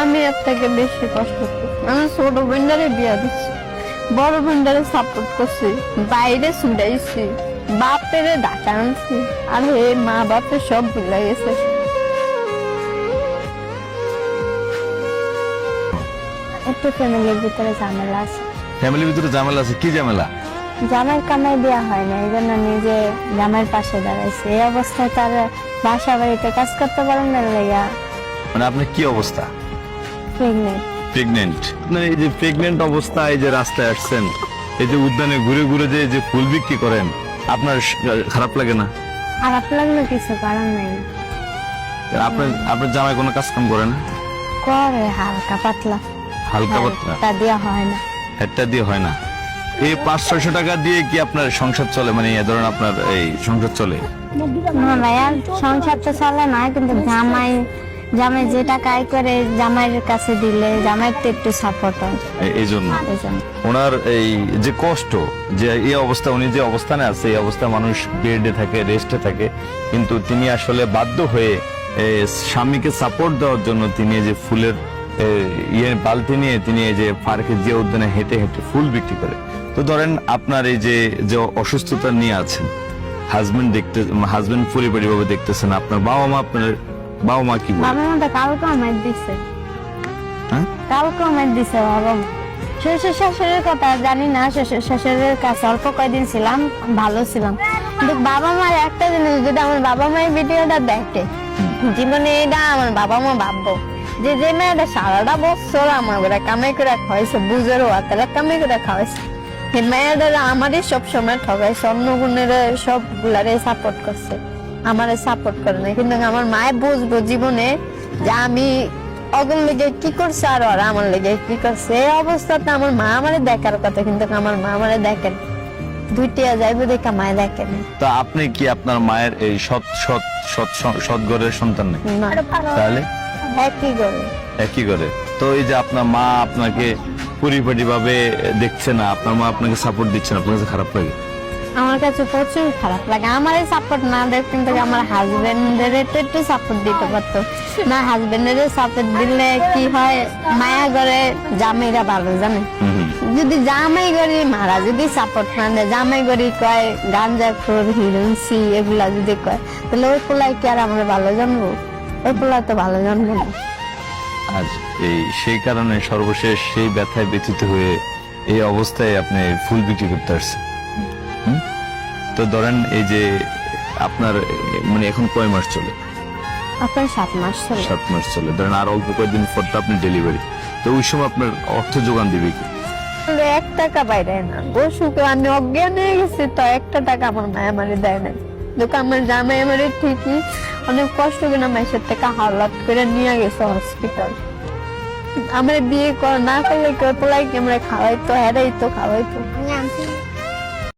আমি এর থেকে বেশি কষ্ট করছি। আমি ছোট বোনটারে বিয়া দিচ্ছি। বড় বোনটারে সাপোর্ট করছি। বাইরে ছুটাইছি। বাপের ডাকা আনছি। আর হে মা বাপের সব ভুলে গেছে। একটু ফ্যামিলির ভিতরে ঝামেলা আছে। ফ্যামিলির ভিতরে ঝামেলা আছে? কি ঝামেলা? জামাই কামাই দেওয়া হয় না। এই জন্য নিজে জামাইয়ের পাশে দাঁড়াইছে। এই অবস্থায় তার বাসা বাড়িতে কাজ করতে পারেন না লেগা মানে আপনার কি অবস্থা? প্রেগনেন্ট প্রেগনেন্ট আপনার এই যে প্রেগনেন্ট অবস্থায় যে রাস্তায় আসছেন এই যে উদ্যানে ঘুরে ঘুরে যে যে ফুল বিক্রি করেন আপনার খারাপ লাগে না? খারাপ লাগল কিছু কারণ নাই। আপনার আপনার জামাই কোনো কাজ কাম করে না? করে হালকা পাতলা। হালকা পাতলা? তা হয় না। একটা দিয়ে হয় না। এই পাঁচ ছয়শো টাকা দিয়ে কি আপনার সংসার চলে? মানে এ ধরেন আপনার এই সংসার চলে। না ভাইয়া সংসার তো চলে না কিন্তু জামাই জামাই যে টাকা আয় করে জামাইয়ের কাছে দিলে জামাইয়ের তো একটু সাপোর্ট হয়। এই- জন্য ওনার এই যে কষ্ট যে এই অবস্থা উনি যে অবস্থানে আছে এই অবস্থায় মানুষ বেডে থাকে রেস্টে থাকে কিন্তু তিনি আসলে বাধ্য হয়ে স্বামীকে সাপোর্ট দেওয়ার জন্য তিনি যে ফুলের ইয়ে বালতি নিয়ে তিনি এই যে পার্কে যে উদ্যানে হেঁটে হেঁটে ফুল বিক্রি করে। তো ধরেন আপনার এই যে যে অসুস্থতা নিয়ে আছেন হাজবেন্ড দেখতে হাজবেন্ড পরিবারভাবে দেখতেছেন আপনার বাবা মা আপনার বাবা মা কি বলে? বাবা মা কালকে আমার দিছে। হ্যাঁ? কালকে আমার দিছে বাবা মা। শ্বশুর শাশুড়ির কথা জানি না শ্বশুর শাশুড়ির কাছে অল্প কয়দিন ছিলাম ভালো ছিলাম। কিন্তু বাবা মার একটা জিনিস যদি আমার বাবা মায়ের ভিডিওটা দেখে জীবনে এটা আমার বাবা মা ভাববো। যে যে মেয়েটা সারাটা বছর আমার ঘরে কামাই করে খাওয়াইছে বুঝের হাতেরা কামাই করে খাওয়াইছে। সেই মেয়েটা আমারই সব সময় ঠকাইছে অন্য গুণের সব গুলারে সাপোর্ট করছে। আমারে সাপোর্ট করে না কিন্তু আমার মায়ে বুঝব জীবনে যে আমি অগল লেগে কি করছে আর ওরা আমার লেগে কি করছে। এই অবস্থাতে আমার মা আমারে দেখার কথা কিন্তু আমার মা আমারে দেখেন। দুইটিয়া যাইবো দেখা মায়ে দেখেন তা আপনি কি আপনার মায়ের এই সৎ সৎ সৎ সৎ ঘরের সন্তান নেই না। তাহলে? একই করে একই করে তো এই যে আপনার মা আপনাকে পরিপাটি ভাবে দেখছে না আপনার মা আপনাকে সাপোর্ট দিচ্ছে না আপনার কাছে খারাপ লাগে? আমার কাছে প্রচুর খারাপ লাগে। আমার সাপোর্ট না দেখ কিন্তু আমার হাজবেন্ডের একটু সাপোর্ট দিতে পারতো। না হাজবেন্ডের সাপোর্ট দিলে কি হয়? মায়া করে জামাইরা ভালো জানে। যদি জামাই গরি মারা যদি সাপোর্ট না দেয় জামাই গরি কয় গাঞ্জা খোর হিরোইনসি এগুলা যদি কয় তাহলে ওই পোলাই কি আর আমরা ভালো জানব? ওই পোলাই তো ভালো জানব না। আর এই সেই কারণে সর্বশেষ সেই ব্যথায় ব্যথিত হয়ে এই অবস্থায় আপনি ফুল বিক্রি করতে আসছেন? তো ধরেন এই যে আপনার মানে এখন কয় মাস চলে? আপনার সাত মাস চলে। সাত মাস চলে। ধরেন আর অল্প কয়েকদিন পর তো আপনি ডেলিভারি তো ওই সময় আপনার অর্থ যোগান দিবে কি? এক টাকা বাইরে না। অসুখে আমি অজ্ঞান হয়ে গেছি তো একটা টাকা আমার মায়া মারি দেয় না দেখো আমার জামাই আমারে ঠিকই অনেক কষ্ট করে মাইসের থেকে হাওলাত করে নিয়ে গেছে হসপিটাল আমার বিয়ে কর না করলে কেউ পোলাই কি? আমরা খাওয়াইতো হেরাই তো খাওয়াইতো